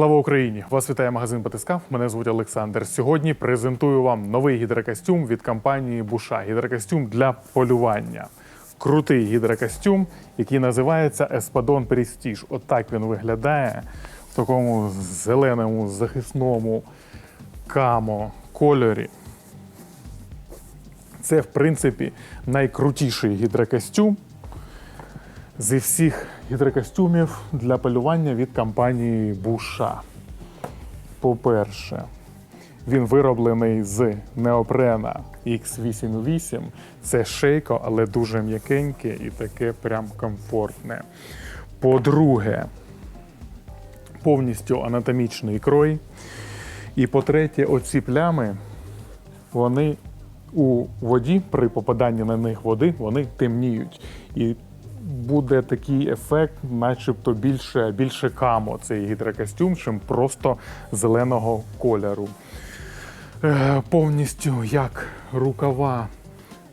Слава Україні! Вас вітає магазин Батискаф. Мене звуть Олександр. Сьогодні презентую вам новий гідрокостюм від компанії Буша. Гідрокостюм для полювання. Крутий гідрокостюм, який називається Espadon Prestige. Отак він виглядає в такому зеленому захисному камо кольорі. Це, в принципі, найкрутіший гідрокостюм зі всіх гідрокостюмів для полювання від компанії Буша. По-перше, він вироблений з неопрена X88. Це шейко, але дуже м'якеньке і таке прям комфортне. По-друге, повністю анатомічний крой. І по-третє, оці плями, вони у воді при попаданні на них води вони темніють. І буде такий ефект, начебто більше, більше камо цей гідрокостюм, чим просто зеленого кольору. Е, повністю як рукава,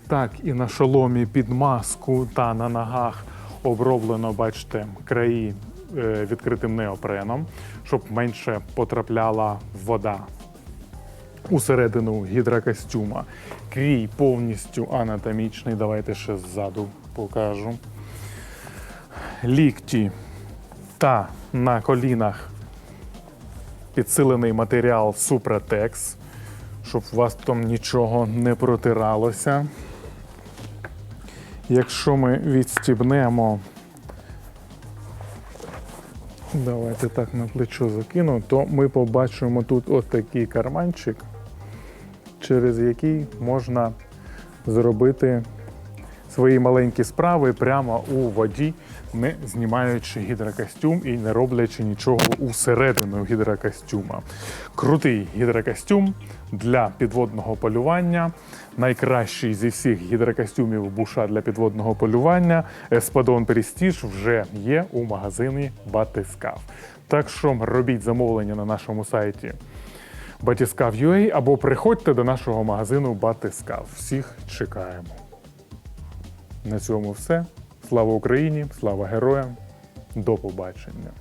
так і на шоломі під маску та на ногах оброблено, бачите, краї е, відкритим неопреном, щоб менше потрапляла вода усередину гідрокостюма. Крій повністю анатомічний. Давайте ще ззаду покажу. Лікті та на колінах підсилений матеріал Супротекс, щоб у вас там нічого не протиралося. Якщо ми відстібнемо, давайте так на плечо закину, то ми побачимо тут от карманчик, через який можна зробити свої маленькі справи прямо у воді, не знімаючи гідрокостюм і не роблячи нічого усередину гідрокостюма. Крутий гідрокостюм для підводного полювання. Найкращий зі всіх гідрокостюмів буша для підводного полювання Espadon Prestige вже є у магазині Батискаф. Так що робіть замовлення на нашому сайті Батискаф.ua або приходьте до нашого магазину Батискаф. Всіх чекаємо. На цьому все. Слава Україні, слава героям. До побачення.